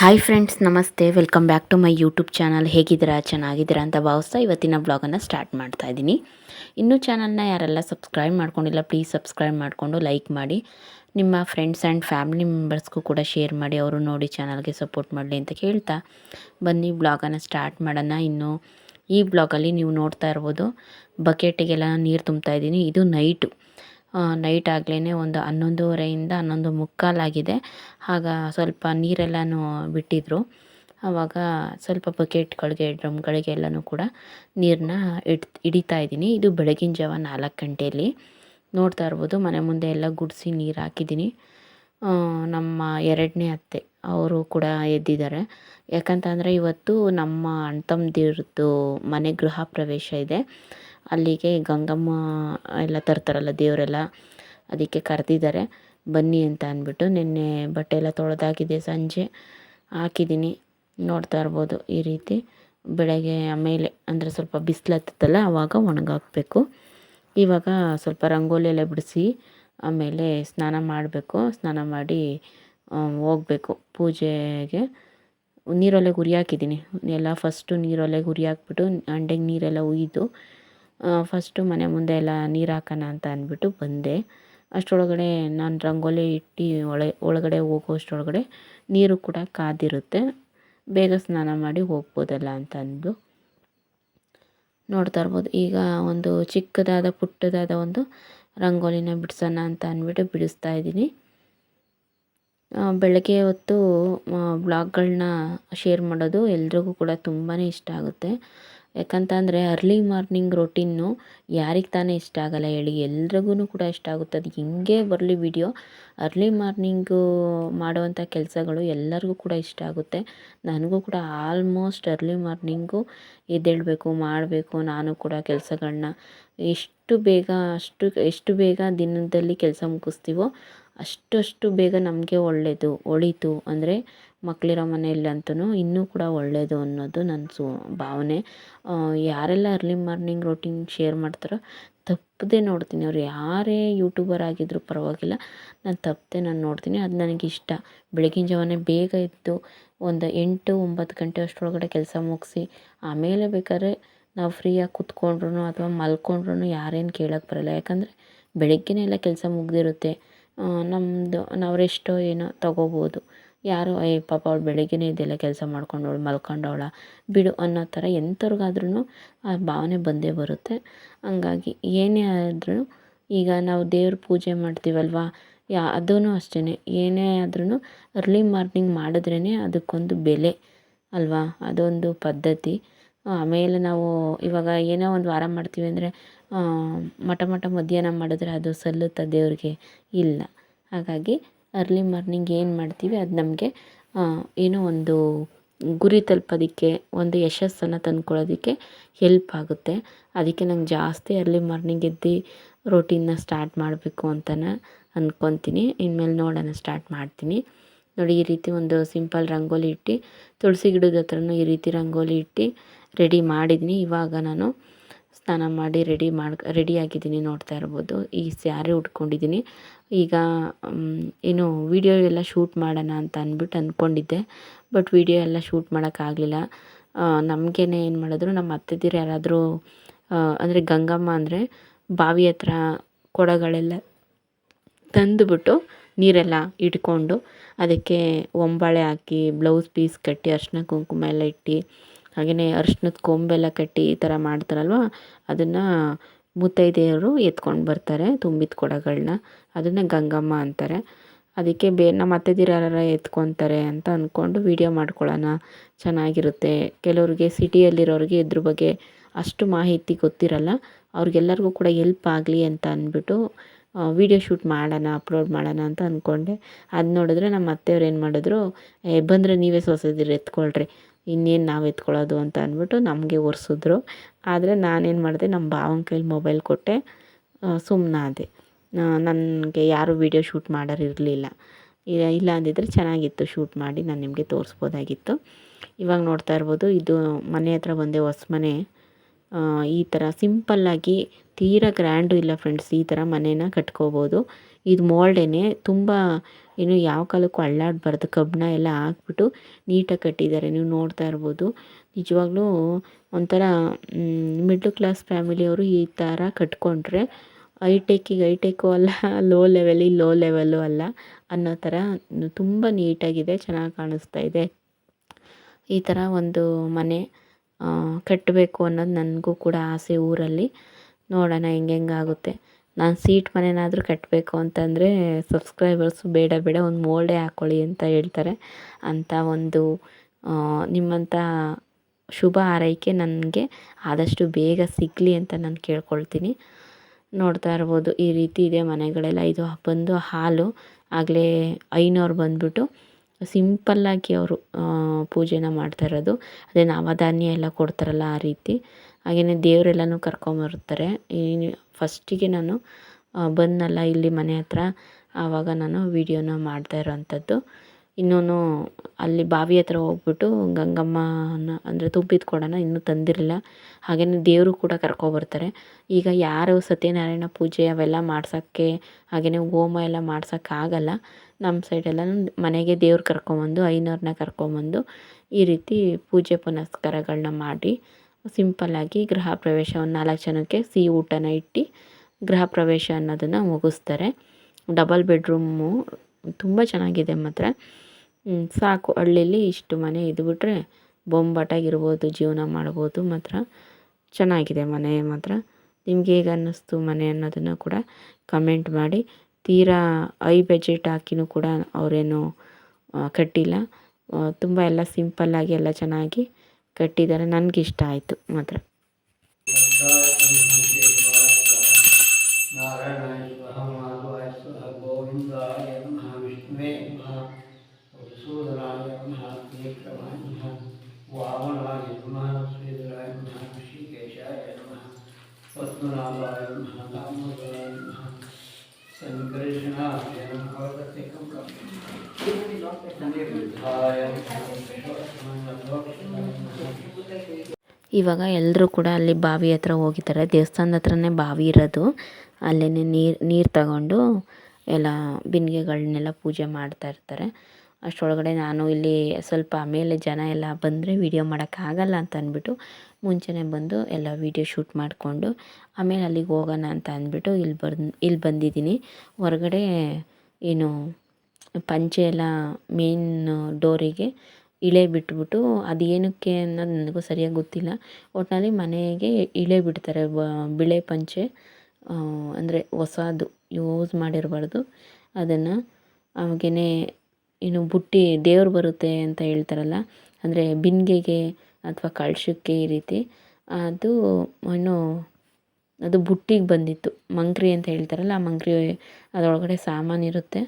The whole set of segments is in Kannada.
ಹಾಯ್ ಫ್ರೆಂಡ್ಸ್ ನಮಸ್ತೆ. Welcome back to my YouTube channel ಹೇಗಿದ್ದೀರಾ? ಚೆನ್ನಾಗಿದ್ದೀರಾ ಅಂತ ಭಾವಿಸ್ತಾ ಇವತ್ತಿನ ಬ್ಲಾಗನ್ನು ಸ್ಟಾರ್ಟ್ ಮಾಡ್ತಾ ಇದ್ದೀನಿ. ಇನ್ನೂ ಚಾನಲ್ನ ಯಾರೆಲ್ಲ ಸಬ್ಸ್ಕ್ರೈಬ್ ಮಾಡ್ಕೊಂಡಿಲ್ಲ ಪ್ಲೀಸ್ ಸಬ್ಸ್ಕ್ರೈಬ್ ಮಾಡಿಕೊಂಡು ಲೈಕ್ ಮಾಡಿ. ನಿಮ್ಮ ಫ್ರೆಂಡ್ಸ್ ಆ್ಯಂಡ್ ಫ್ಯಾಮಿಲಿ ಮೆಂಬರ್ಸ್ಗೂ ಕೂಡ ಶೇರ್ ಮಾಡಿ, ಅವರು ನೋಡಿ ಚಾನಲ್ಗೆ ಸಪೋರ್ಟ್ ಮಾಡಲಿ ಅಂತ ಕೇಳ್ತಾ ಬನ್ನಿ. ಬ್ಲಾಗನ್ನು ಸ್ಟಾರ್ಟ್ ಮಾಡೋಣ. ಇನ್ನು ಈ ಬ್ಲಾಗಲ್ಲಿ ನೀವು ನೋಡ್ತಾ ಇರ್ಬೋದು ಬಕೆಟಿಗೆಲ್ಲ ನೀರು ತುಂಬ್ತಾ ಇದ್ದೀನಿ. ಇದು ನೈಟು ನೈಟ್ ಆಗಲೇ ಒಂದು ಹನ್ನೊಂದುವರೆಯಿಂದ ಹನ್ನೊಂದು ಮುಕ್ಕಾಲಾಗಿದೆ ಆಗ ಸ್ವಲ್ಪ ನೀರೆಲ್ಲನೂ ಬಿಟ್ಟಿದ್ದರು ಆವಾಗ ಸ್ವಲ್ಪ ಬಕೆಟ್ಗಳಿಗೆ, ಡ್ರಮ್ಗಳಿಗೆ ಎಲ್ಲನೂ ಕೂಡ ನೀರನ್ನ ಇಡ್, ಹಿಡಿತಾ ಇದ್ದೀನಿ. ಇದು ಬೆಳಗಿನ ಜಾವ ನಾಲ್ಕು ಗಂಟೆಯಲ್ಲಿ ನೋಡ್ತಾ ಇರ್ಬೋದು, ಮನೆ ಮುಂದೆ ಎಲ್ಲ ಗುಡಿಸಿ ನೀರು ಹಾಕಿದ್ದೀನಿ. ನಮ್ಮ ಎರಡನೇ ಅತ್ತೆ, ಅವರು ಕೂಡ ಎದ್ದಿದ್ದಾರೆ. ಯಾಕಂತಂದರೆ ಇವತ್ತು ನಮ್ಮ ಅಣ್ಣ ತಮ್ಮದಿರದ್ದು ಮನೆ ಗೃಹ ಪ್ರವೇಶ ಇದೆ. ಅಲ್ಲಿಗೆ ಗಂಗಮ್ಮ ಎಲ್ಲ ತರ್ತಾರಲ್ಲ ದೇವರೆಲ್ಲ, ಅದಕ್ಕೆ ಕರೆದಿದ್ದಾರೆ. ಬನ್ನಿ ಅಂತ ಅಂದ್ಬಿಟ್ಟು ನಿನ್ನೆ ಬಟ್ಟೆ ಎಲ್ಲ ತೊಳೆದಾಗಿದೆ ಸಂಜೆ. ಹಾಕಿದ್ದೀನಿ. ನೋಡ್ತಾ ಇರ್ಬೋದು ಈ ರೀತಿ. ಬೆಳಗ್ಗೆ ಆಮೇಲೆ ಅಂದರೆ ಸ್ವಲ್ಪ ಬಿಸಿಲು ಹತ್ತುತ್ತಲ್ಲ ಆವಾಗ ಒಣಗಾಕಬೇಕು. ಇವಾಗ ಸ್ವಲ್ಪ ರಂಗೋಲಿ ಎಲ್ಲ ಬಿಡಿಸಿ ಆಮೇಲೆ ಸ್ನಾನ ಮಾಡಬೇಕು. ಸ್ನಾನ ಮಾಡಿ ಹೋಗಬೇಕು ಪೂಜೆಗೆ. ನೀರೊಲೆಗೆ ಉರಿ ಹಾಕಿದ್ದೀನಿ. ಎಲ್ಲ ಫಸ್ಟು ನೀರೊಲೆಗೆ ಉರಿ ಹಾಕ್ಬಿಟ್ಟು ಹಂಡೆಗೆ ನೀರೆಲ್ಲ ಹುಯ್ದು ಫಸ್ಟು ಮನೆ ಮುಂದೆ ಎಲ್ಲ ನೀರು ಹಾಕೋಣ ಅಂತ ಅಂದ್ಬಿಟ್ಟು ಬಂದೆ. ಅಷ್ಟರೊಳಗಡೆ ನಾನು ರಂಗೋಲಿ ಇಟ್ಟು ಒಳ, ಒಳಗಡೆ ಹೋಗೋಷ್ಟರೊಳಗಡೆ ನೀರು ಕೂಡ ಕಾದಿರುತ್ತೆ. ಬೇಗ ಸ್ನಾನ ಮಾಡಿ ಹೋಗ್ಬೋದಲ್ಲ ಅಂತ ಅಂದು ನೋಡ್ತಾ ಇರ್ಬೋದು. ಈಗ ಒಂದು ಚಿಕ್ಕದಾದ, ಪುಟ್ಟದಾದ ಒಂದು ರಂಗೋಲಿನ ಬಿಡಿಸೋಣ ಅಂತ ಅಂದ್ಬಿಟ್ಟು ಬಿಡಿಸ್ತಾ ಇದ್ದೀನಿ. ಬೆಳಗ್ಗೆ ಹೊತ್ತು ಬ್ಲಾಗ್ಗಳನ್ನ ಶೇರ್ ಮಾಡೋದು ಎಲ್ರಿಗೂ ಕೂಡ ತುಂಬಾ ಇಷ್ಟ ಆಗುತ್ತೆ. ಯಾಕಂತಂದರೆ ಅರ್ಲಿ ಮಾರ್ನಿಂಗ್ ರೊಟೀನು ಯಾರಿಗೆ ತಾನೇ ಇಷ್ಟ ಆಗಲ್ಲ ಹೇಳಿ ಎಲ್ರಿಗೂ ಕೂಡ ಇಷ್ಟ ಆಗುತ್ತೆ. ಅದು ಹೆಂಗೆ ಬರಲಿ ವಿಡಿಯೋ ಅರ್ಲಿ ಮಾರ್ನಿಂಗು ಮಾಡುವಂಥ ಕೆಲಸಗಳು ಎಲ್ಲರಿಗೂ ಕೂಡ ಇಷ್ಟ ಆಗುತ್ತೆ. ನನಗೂ ಕೂಡ ಆಲ್ಮೋಸ್ಟ್ ಅರ್ಲಿ ಮಾರ್ನಿಂಗು ಎದ್ದೇಳಬೇಕು, ಮಾಡಬೇಕು ನಾನು ಕೂಡ ಕೆಲಸಗಳನ್ನ ಎಷ್ಟು ಬೇಗ ಅಷ್ಟು, ಎಷ್ಟು ಬೇಗ ದಿನದಲ್ಲಿ ಕೆಲಸ ಮುಗಿಸ್ತೀವೋ ಅಷ್ಟು ಬೇಗ ನಮಗೆ ಒಳ್ಳೆಯದು ಒಳಿತು. ಅಂದರೆ ಮಕ್ಕಳಿರೋ ಮನೆಯಲ್ಲಂತೂ ಇನ್ನೂ ಕೂಡ ಒಳ್ಳೆಯದು ಅನ್ನೋದು ನನ್ನ ಸು ಭಾವನೆ. ಯಾರೆಲ್ಲ ಅರ್ಲಿ ಮಾರ್ನಿಂಗ್ ರೊಟೀನ್ ಶೇರ್ ಮಾಡ್ತಾರೋ ತಪ್ಪದೆ ನೋಡ್ತೀನಿ. ಅವ್ರು ಯಾರೇ ಯೂಟ್ಯೂಬರ್ ಆಗಿದ್ದರೂ ಪರವಾಗಿಲ್ಲ, ನಾನು ತಪ್ಪದೆ ನಾನು ನೋಡ್ತೀನಿ. ಅದು ನನಗಿಷ್ಟ ಬೆಳಗಿನ ಜಾವನೇ ಬೇಗ ಎದ್ದು ಒಂದು ಎಂಟು ಒಂಬತ್ತು ಗಂಟೆ ಅಷ್ಟರೊಳಗಡೆ ಕೆಲಸ ಮುಗಿಸಿ, ಆಮೇಲೆ ಬೇಕಾದ್ರೆ ನಾವು ಫ್ರೀಯಾಗಿ ಕುತ್ಕೊಂಡ್ರು ಅಥವಾ ಮಲ್ಕೊಂಡ್ರು ಯಾರೇನು ಕೇಳೋಕ್ಕೆ ಬರೋಲ್ಲ. ಯಾಕಂದರೆ ಬೆಳಗ್ಗೆನೇ ಎಲ್ಲ ಕೆಲಸ ಮುಗಿದಿರುತ್ತೆ. ನಮ್ಮದು ನಾವು ರೆಸ್ಟೋ ಏನೋ ತಗೋಬೋದು. ಯಾರೋ, ಏ, ಪಾಪ ಅವಳು ಬೆಳಗ್ಗೆನೇ ಇದೆಲ್ಲ ಕೆಲಸ ಮಾಡ್ಕೊಂಡವಳು ಮಲ್ಕೊಂಡವಳ, ಬಿಡು ಅನ್ನೋ ಥರ ಎಂಥವ್ರಿಗಾದ್ರೂ ಆ ಭಾವನೆ ಬಂದೇ ಬರುತ್ತೆ. ಹಂಗಾಗಿ ಏನೇ ಆದ್ರೂ ಈಗ ನಾವು ದೇವ್ರ ಪೂಜೆ ಮಾಡ್ತೀವಲ್ವಾ, ಯಾ ಅದೂ ಅಷ್ಟೇ ಏನೇ ಆದ್ರೂ ಅರ್ಲಿ ಮಾರ್ನಿಂಗ್ ಮಾಡಿದ್ರೇ ಅದಕ್ಕೊಂದು ಬೆಲೆ ಅಲ್ವಾ, ಅದೊಂದು ಪದ್ಧತಿ. ಆಮೇಲೆ ನಾವು ಇವಾಗ ಏನೋ ಒಂದು ವಾರ ಮಾಡ್ತೀವಿ ಅಂದರೆ ಮಠ ಮಠ ಮಧ್ಯಾಹ್ನ ಮಾಡಿದ್ರೆ ಅದು ಸಲ್ಲುತ್ತಾ ದೇವ್ರಿಗೆ? ಇಲ್ಲ. ಹಾಗಾಗಿ ಅರ್ಲಿ ಮಾರ್ನಿಂಗ್ ಏನು ಮಾಡ್ತೀವಿ, ಅದು ನಮಗೆ ಏನೋ ಒಂದು ಗುರಿ ತಲುಪೋದಕ್ಕೆ, ಒಂದು ಯಶಸ್ಸನ್ನು ತಂದ್ಕೊಳ್ಳೋದಕ್ಕೆ ಹೆಲ್ಪ್ ಆಗುತ್ತೆ. ಅದಕ್ಕೆ ನಂಗೆ ಜಾಸ್ತಿ ಅರ್ಲಿ ಮಾರ್ನಿಂಗ್ ಎದ್ದು ರೊಟೀನ್ನ ಸ್ಟಾರ್ಟ್ ಮಾಡಬೇಕು ಅಂತಲೇ ಅಂದ್ಕೊತೀನಿ ಇನ್ಮೇಲೆ ನೋಡೋಣ ಸ್ಟಾರ್ಟ್ ಮಾಡ್ತೀನಿ. ನೋಡಿ, ಈ ರೀತಿ ಒಂದು ಸಿಂಪಲ್ ರಂಗೋಲಿ ಇಟ್ಟು, ತುಳಸಿ ಗಿಡದ ಹತ್ರನೂ ಈ ರೀತಿ ರಂಗೋಲಿ ಇಟ್ಟು ರೆಡಿ ಮಾಡಿದ್ದೀನಿ ಇವಾಗ ನಾನು ಸ್ನಾನ ಮಾಡಿ ರೆಡಿ ಮಾಡಿ ರೆಡಿಯಾಗಿದ್ದೀನಿ ನೋಡ್ತಾ ಇರ್ಬೋದು. ಈ ಸ್ಯಾರಿ ಉಟ್ಕೊಂಡಿದ್ದೀನಿ. ಈಗ ಏನು ವಿಡಿಯೋ ಎಲ್ಲ ಶೂಟ್ ಮಾಡೋಣ ಅಂತ ಅಂದ್ಬಿಟ್ಟು ಅಂದ್ಕೊಂಡಿದ್ದೆ ಬಟ್ ವಿಡಿಯೋ ಎಲ್ಲ ಶೂಟ್ ಮಾಡೋಕ್ಕಾಗಲಿಲ್ಲ ನಮಗೇನೆ ಏನು ಮಾಡಿದ್ರು, ನಮ್ಮ ಅತ್ತೆದಿರು ಯಾರಾದರೂ ಅಂದರೆ ಗಂಗಮ್ಮ ಅಂದರೆ ಬಾವಿ ಹತ್ರ ಕೊಡಗಳೆಲ್ಲ ತಂದುಬಿಟ್ಟು ನೀರೆಲ್ಲ ಇಟ್ಕೊಂಡು ಅದಕ್ಕೆ ಒಂಬಾಳೆ ಹಾಕಿ ಬ್ಲೌಸ್ ಪೀಸ್ ಕಟ್ಟಿ, ಅರಿಶಿನ ಕುಂಕುಮ ಎಲ್ಲ ಇಟ್ಟು ಹಾಗೆಯೇ ಅರ್ಶಿನದ ಕೊಂಬೆಲ್ಲ ಕಟ್ಟಿ ಈ ಥರ ಮಾಡ್ತಾರಲ್ವ? ಅದನ್ನು ಮುತ್ತೈದೆಯರು ಎತ್ಕೊಂಡು ಬರ್ತಾರೆ, ತುಂಬಿದ ಕೊಡಗಳನ್ನ ಅದನ್ನು ಗಂಗಮ್ಮ ಅಂತಾರೆ. ಅದಕ್ಕೆ ಬೇ, ನಮ್ಮ ಅತ್ತೆದಿರು ಎತ್ಕೊತಾರೆ ಅಂತ ಅಂದ್ಕೊಂಡು ವೀಡಿಯೋ ಮಾಡ್ಕೊಳ್ಳೋಣ. ಚೆನ್ನಾಗಿರುತ್ತೆ. ಕೆಲವ್ರಿಗೆ ಸಿಟಿಯಲ್ಲಿರೋರಿಗೆ ಇದ್ರ ಬಗ್ಗೆ ಅಷ್ಟು ಮಾಹಿತಿ ಗೊತ್ತಿರಲ್ಲ. ಅವ್ರಿಗೆಲ್ಲರಿಗೂ ಕೂಡ ಎಲ್ಪ್ ಆಗಲಿ ಅಂತ ಅಂದ್ಬಿಟ್ಟು ವೀಡಿಯೋ ಶೂಟ್ ಮಾಡೋಣ, ಅಪ್ಲೋಡ್ ಮಾಡೋಣ ಅಂತ ಅಂದ್ಕೊಂಡೆ ಅದು ನೋಡಿದ್ರೆ ನಮ್ಮ ಅತ್ತೆಯವ್ರು ಏನು ಮಾಡಿದ್ರು ಬಂದರೆ ನೀವೇ ಸೊಸೆದಿರು ಎತ್ಕೊಳ್ರಿ. ಇನ್ನೇನು ನಾವು ಎತ್ಕೊಳ್ಳೋದು ಅಂತ ಅಂದ್ಬಿಟ್ಟು ನಮಗೆ ಒರೆಸಿದ್ರು. ಆದರೆ ನಾನೇನು ಮಾಡಿದೆ ನಮ್ಮ ಭಾವನ ಕೈಲಿ ಮೊಬೈಲ್ ಕೊಟ್ಟೆ. ಸುಮ್ಮನಾದೆ ನನಗೆ ಯಾರೂ ವೀಡಿಯೋ ಶೂಟ್ ಮಾಡೋರು ಇರಲಿಲ್ಲ. ಇಲ್ಲ ಅಂದಿದ್ರೆ ಚೆನ್ನಾಗಿತ್ತು ಶೂಟ್ ಮಾಡಿ, ನಾನು ನಿಮಗೆ ತೋರಿಸ್ಬೋದಾಗಿತ್ತು. ಇವಾಗ ನೋಡ್ತಾ ಇರ್ಬೋದು, ಇದು ಮನೆ ಹತ್ರ ಬಂದೆ ಹೊಸ ಮನೆ. ಈ ಥರ ಸಿಂಪಲ್ಲಾಗಿ ತೀರಾ ಗ್ರ್ಯಾಂಡು ಇಲ್ಲ ಫ್ರೆಂಡ್ಸ್ ಈ ಥರ ಮನೇನ ಕಟ್ಕೋಬೋದು. ಇದು ಮೋಲ್ಡೇನೆ ತುಂಬ ಏನು ಯಾವ ಕಾಲಕ್ಕೂ ಅಳ್ಳಾಡಬಾರ್ದು. ಕಬ್ಬಣ ಎಲ್ಲ ಹಾಕ್ಬಿಟ್ಟು ನೀಟಾಗಿ ಕಟ್ಟಿದ್ದಾರೆ. ನೀವು ನೋಡ್ತಾ ಇರ್ಬೋದು. ನಿಜವಾಗ್ಲೂ ಒಂಥರ ಮಿಡ್ಲ್ ಕ್ಲಾಸ್ ಫ್ಯಾಮಿಲಿಯವರು ಈ ಥರ ಕಟ್ಕೊಂಡ್ರೆ ಐಟೆಕ್ಕಿಗೆ ಐಟೆಕ್ಕು ಅಲ್ಲ ಲೋ ಲೆವೆಲಿಗೆ ಲೋ ಲೆವೆಲ್ಲು ಅಲ್ಲ ಅನ್ನೋ ಥರ ತುಂಬ ನೀಟಾಗಿದೆ, ಚೆನ್ನಾಗಿ ಕಾಣಿಸ್ತಾ ಇದೆ. ಈ ಥರ ಒಂದು ಮನೆ ಕಟ್ಟಬೇಕು ಅನ್ನೋದು ನನಗೂ ಕೂಡ ಆಸೆ ಊರಲ್ಲಿ. ನೋಡೋಣ ಹೆಂಗೆ ಆಗುತ್ತೆ. ನಾನು ಸೀಟ್ ಮನೆನಾದರೂ ಕಟ್ಟಬೇಕು ಅಂತಂದರೆ ಸಬ್ಸ್ಕ್ರೈಬರ್ಸು ಬೇಡ ಬೇಡ, ಒಂದು ಮೋಲ್ಡೆ ಹಾಕ್ಕೊಳ್ಳಿ ಅಂತ ಹೇಳ್ತಾರೆ. ಅಂಥ ಒಂದು ನಿಮ್ಮಂಥ ಶುಭ ಆರೈಕೆ ನನಗೆ ಆದಷ್ಟು ಬೇಗ ಸಿಗಲಿ ಅಂತ ನಾನು ಕೇಳ್ಕೊಳ್ತೀನಿ. ನೋಡ್ತಾ ಇರ್ಬೋದು, ಈ ರೀತಿ ಇದೆ ಮನೆಗಳೆಲ್ಲ. ಇದು ಬಂದು ಹಾಲು, ಆಗಲೇ ಐನೋರು ಬಂದ್ಬಿಟ್ಟು ಸಿಂಪಲ್ಲಾಗಿ ಅವರು ಪೂಜೆನ ಮಾಡ್ತಾ ಇರೋದು. ಅದೇ ನವಧಾನ್ಯ ಎಲ್ಲ ಕೊಡ್ತಾರಲ್ಲ ಆ ರೀತಿ. ಹಾಗೆಯೇ ದೇವರೆಲ್ಲನೂ ಕರ್ಕೊಂಬರ್ತಾರೆ. ಈ ಫಸ್ಟಿಗೆ ನಾನು ಬಂದ್ನಲ್ಲ ಇಲ್ಲಿ ಮನೆ ಹತ್ರ, ಆವಾಗ ನಾನು ವೀಡಿಯೋನ ಮಾಡ್ತಾ ಇರೋವಂಥದ್ದು ಇನ್ನೂ ಅಲ್ಲಿ ಬಾವಿ ಹತ್ರ ಹೋಗ್ಬಿಟ್ಟು ಗಂಗಮ್ಮನ, ಅಂದರೆ ತುಂಬಿದ ಕೊಡನ ಇನ್ನೂ ತಂದಿರಲಿಲ್ಲ. ಹಾಗೆಯೇ ದೇವರು ಕೂಡ ಕರ್ಕೊಬರ್ತಾರೆ. ಈಗ ಯಾರು ಸತ್ಯನಾರಾಯಣ ಪೂಜೆ ಅವೆಲ್ಲ ಮಾಡ್ಸೋಕ್ಕೆ ಹಾಗೆಯೇ ಹೋಮ ಎಲ್ಲ ಮಾಡ್ಸೋಕ್ಕಾಗಲ್ಲ. ನಮ್ಮ ಸೈಡೆಲ್ಲ ಮನೆಗೆ ದೇವ್ರು ಕರ್ಕೊಂಬಂದು, ಐನೋರನ್ನ ಕರ್ಕೊಂಬಂದು ಈ ರೀತಿ ಪೂಜೆ ಪುನಸ್ಕಾರಗಳನ್ನ ಮಾಡಿ ಸಿಂಪಲ್ಲಾಗಿ ಗೃಹ ಪ್ರವೇಶವನ್ನು ನಾಲ್ಕು ಜನಕ್ಕೆ ಸಿಹಿ ಊಟನ ಇಟ್ಟು ಗೃಹ ಪ್ರವೇಶ ಅನ್ನೋದನ್ನು ಮುಗಿಸ್ತಾರೆ. ಡಬಲ್ ಬೆಡ್ರೂಮು ತುಂಬ ಚೆನ್ನಾಗಿದೆ ಮಾತ್ರ. ಸಾಕು. ಹಳ್ಳೀಲಿ ಇಷ್ಟು ಮನೆ ಇದ್ಬಿಟ್ರೆ ಬೊಂಬಾಟಾಗಿರ್ಬೋದು, ಜೀವನ ಮಾಡ್ಬೋದು ಮಾತ್ರ. ಚೆನ್ನಾಗಿದೆ ಮನೆ ಮಾತ್ರ. ನಿಮ್ಗೆ ಹೇಗೆ ಅನ್ನಿಸ್ತು ಮನೆ ಅನ್ನೋದನ್ನು ಕೂಡ ಕಮೆಂಟ್ ಮಾಡಿ. ತೀರಾ ಐ ಬಜೆಟ್ ಹಾಕಿನೂ ಕೂಡ ಅವರೇನು ಕಟ್ಟಿಲ್ಲ. ತುಂಬ ಎಲ್ಲ ಸಿಂಪಲ್ಲಾಗಿ ಎಲ್ಲ ಚೆನ್ನಾಗಿ ಕಟ್ಟಿದ್ದಾರೆ. ನನಗಿಷ್ಟ ಆಯಿತು ಮಾತ್ರ. ನಾರಾಯಣಾಯ ಇವಾಗ ಎಲ್ಲರೂ ಕೂಡ ಅಲ್ಲಿ ಬಾವಿ ಹತ್ರ ಹೋಗಿದ್ದಾರೆ. ದೇವಸ್ಥಾನದ ಹತ್ರನೇ ಬಾವಿ ಇರೋದು. ಅಲ್ಲೇ ನೀರು ನೀರು ತಗೊಂಡು ಎಲ್ಲ ಬಿನ್ಗೆಗಳನ್ನೆಲ್ಲ ಪೂಜೆ ಮಾಡ್ತಾ ಇರ್ತಾರೆ. ಅಷ್ಟರೊಳಗಡೆ ನಾನು ಇಲ್ಲಿ ಸ್ವಲ್ಪ ಆಮೇಲೆ ಜನ ಎಲ್ಲ ಬಂದರೆ ವೀಡಿಯೋ ಮಾಡೋಕ್ಕಾಗಲ್ಲ ಅಂತ ಅಂದ್ಬಿಟ್ಟು ಮುಂಚೆನೇ ಬಂದು ಎಲ್ಲ ವೀಡಿಯೋ ಶೂಟ್ ಮಾಡಿಕೊಂಡು ಆಮೇಲೆ ಅಲ್ಲಿಗೆ ಹೋಗೋಣ ಅಂತ ಅಂದ್ಬಿಟ್ಟು ಇಲ್ಲಿ ಬಂದು, ಇಲ್ಲಿ ಬಂದಿದ್ದೀನಿ. ಹೊರಗಡೆ ಏನು ಪಂಚೆ ಎಲ್ಲ ಮೇನ್ ಡೋರಿಗೆ ಇಳೆ ಬಿಟ್ಬಿಟ್ಟು ಅದು ಏನಕ್ಕೆ ಅನ್ನೋದು ನನಗೂ ಸರಿಯಾಗಿ ಗೊತ್ತಿಲ್ಲ. ಒಟ್ಟಿನಲ್ಲಿ ಮನೆಗೆ ಇಳೆ ಬಿಡ್ತಾರೆ ಬಿಳೆ ಪಂಚೆ ಅಂದರೆ ಹೊಸದು ಯೂಸ್ ಮಾಡಿರಬಾರ್ದು. ಅದನ್ನು ಅವಾಗೇ ಏನು ಬುಟ್ಟಿ ದೇವ್ರು ಬರುತ್ತೆ ಅಂತ ಹೇಳ್ತಾರಲ್ಲ, ಅಂದರೆ ಬಿಂದಿಗೆಗೆ ಅಥವಾ ಕಳಶಕ್ಕೆ ಈ ರೀತಿ. ಅದು ಏನು ಅದು ಬುಟ್ಟಿಗೆ ಬಂದಿತ್ತು ಮಂಕ್ರಿ ಅಂತ ಹೇಳ್ತಾರಲ್ಲ, ಆ ಮಂಕ್ರಿ ಅದರೊಳಗಡೆ ಸಾಮಾನು ಇರುತ್ತೆ.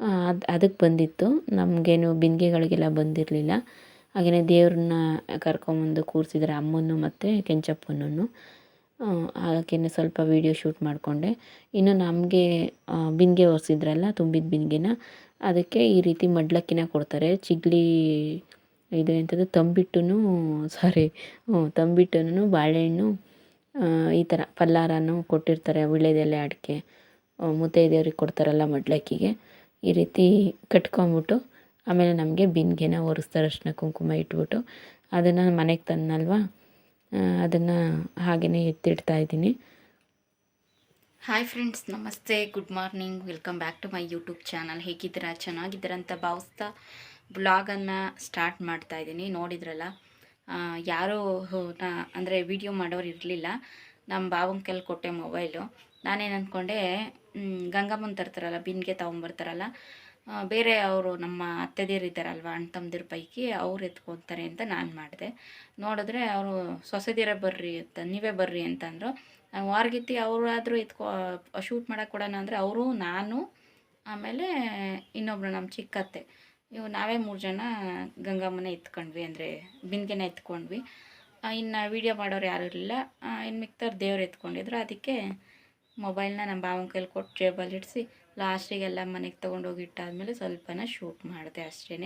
ಅದು ಅದಕ್ಕೆ ಬಂದಿತ್ತು. ನಮಗೇನು ಬಿಂದಿಗೆಗಳಿಗೆಲ್ಲ ಬಂದಿರಲಿಲ್ಲ. ಹಾಗೆಯೇ ದೇವ್ರನ್ನ ಕರ್ಕೊಂಬಂದು ಕೂರಿಸಿದ್ರೆ ಅಮ್ಮನ್ನು ಮತ್ತು ಕೆಂಚಪ್ಪನನ್ನು ಹಾಗೇನೆ ಸ್ವಲ್ಪ ವೀಡಿಯೋ ಶೂಟ್ ಮಾಡಿಕೊಂಡೆ. ಇನ್ನು ನಮಗೆ ಬಿಂದಿಗೆ ಒರೆಸಿದ್ರಲ್ಲ, ತುಂಬಿದ ಬಿಂದಿಗೆನ ಅದಕ್ಕೆ ಈ ರೀತಿ ಮಡ್ಲಕ್ಕಿನ ಕೊಡ್ತಾರೆ. ಚಿಗ್ಲಿ, ಇದು ಎಂಥದ್ದು ತಂಬಿಟ್ಟು ಸಾರಿ ಹ್ಞೂ ತಂಬಿಟ್ಟೂ ಬಾಳೆಹಣ್ಣು ಈ ಥರ ಪಲ್ಲಾರನೂ ಕೊಟ್ಟಿರ್ತಾರೆ ವೀಳ್ಯದೆಲೆ ಅಡಿಕೆ. ಮುತ್ತೈದೆಯವ್ರಿಗೆ ಕೊಡ್ತಾರಲ್ಲ ಮಡ್ಲಕ್ಕಿಗೆ. ಈ ರೀತಿ ಕಟ್ಕೊಂಬಿಟ್ಟು ಆಮೇಲೆ ನಮಗೆ ಬಿಂದಿಗೆನ ಒರೆಸ್ತಾರೆ ಅರಿಶಿನ ಕುಂಕುಮ ಇಟ್ಬಿಟ್ಟು. ಅದನ್ನು ಮನೆಗೆ ತಂದನಲ್ವ? ಅದನ್ನು ಹಾಗೆಯೇ ಎತ್ತಿಡ್ತಾ ಇದ್ದೀನಿ. ಹಾಯ್ ಫ್ರೆಂಡ್ಸ್ ನಮಸ್ತೆ good morning welcome back to my YouTube channel ಹೇಗಿದ್ದೀರಾ? ಚೆನ್ನಾಗಿದ್ದೀರಾ ಅಂತ ಭಾವಿಸ್ತಾ ಬ್ಲಾಗನ್ನು ಸ್ಟಾರ್ಟ್ ಮಾಡ್ತಾ ಇದ್ದೀನಿ. ನೋಡಿದ್ರಲ್ಲ ಯಾರೋ ಅಂದರೆ ವಿಡಿಯೋ ಮಾಡೋರು ಇರಲಿಲ್ಲ. ನಮ್ಮ ಕೈಲಿ ಕೊಟ್ಟೆ ಮೊಬೈಲು ನಾನೇನು ಅಂದ್ಕೊಂಡೆ ಗಂಗಮ್ಮನ ತರ್ತಾರಲ್ಲ ಬಿನ್ಗೆ ತೊಗೊಂಬರ್ತಾರಲ್ಲ ಬೇರೆ ಅವರು ನಮ್ಮ ಅತ್ತೆದಿರು ಇದ್ದಾರಲ್ವ, ಅಣ್ಣ ತಮ್ಮದಿರ ಪೈಕಿ ಅವ್ರು ಎತ್ಕೊತಾರೆ ಅಂತ ನಾನು ಮಾಡಿದೆ. ನೋಡಿದ್ರೆ ಅವರು ಸೊಸೆದಿರ ಬರ್ರಿ ಅಂತ, ನೀವೇ ಬರ್ರಿ ಅಂತಂದರು. ವಾರ್ಗಿತ್ತಿ ಅವರಾದರೂ ಎತ್ಕೊ, ಶೂಟ್ ಮಾಡೋಕೆ ಕೊಡೋಣ ಅಂದರೆ ಅವರು, ನಾನು, ಆಮೇಲೆ ಇನ್ನೊಬ್ಬರು ನಮ್ಮ ಚಿಕ್ಕತ್ತೆ. ಇವು ನಾವೇ ಮೂರು ಜನ ಗಂಗಮ್ಮನ ಎತ್ಕೊಂಡ್ವಿ ಅಂದರೆ ಬಿಂದಿಗೆನ ಎತ್ಕೊಂಡ್ವಿ. ಇನ್ನು ವೀಡಿಯೋ ಮಾಡೋರು ಯಾರೂ ಇರಲಿಲ್ಲ. ಇನ್ನು ಮಿಕ್ತವ್ರು ದೇವ್ರು ಎತ್ಕೊಂಡಿದ್ರು. ಅದಕ್ಕೆ ಮೊಬೈಲ್ನ ನಮ್ಮ ಭಾವನ ಕೈಲಿ ಕೊಟ್ಟು ಜೇಬಲ್ಲಿ ಇಡಿಸಿ ಲಾಸ್ಟಿಗೆಲ್ಲ ಮನೆಗೆ ತೊಗೊಂಡೋಗಿ ಇಟ್ಟಾದಮೇಲೆ ಸ್ವಲ್ಪನ ಶೂಟ್ ಮಾಡಿದೆ ಅಷ್ಟೇ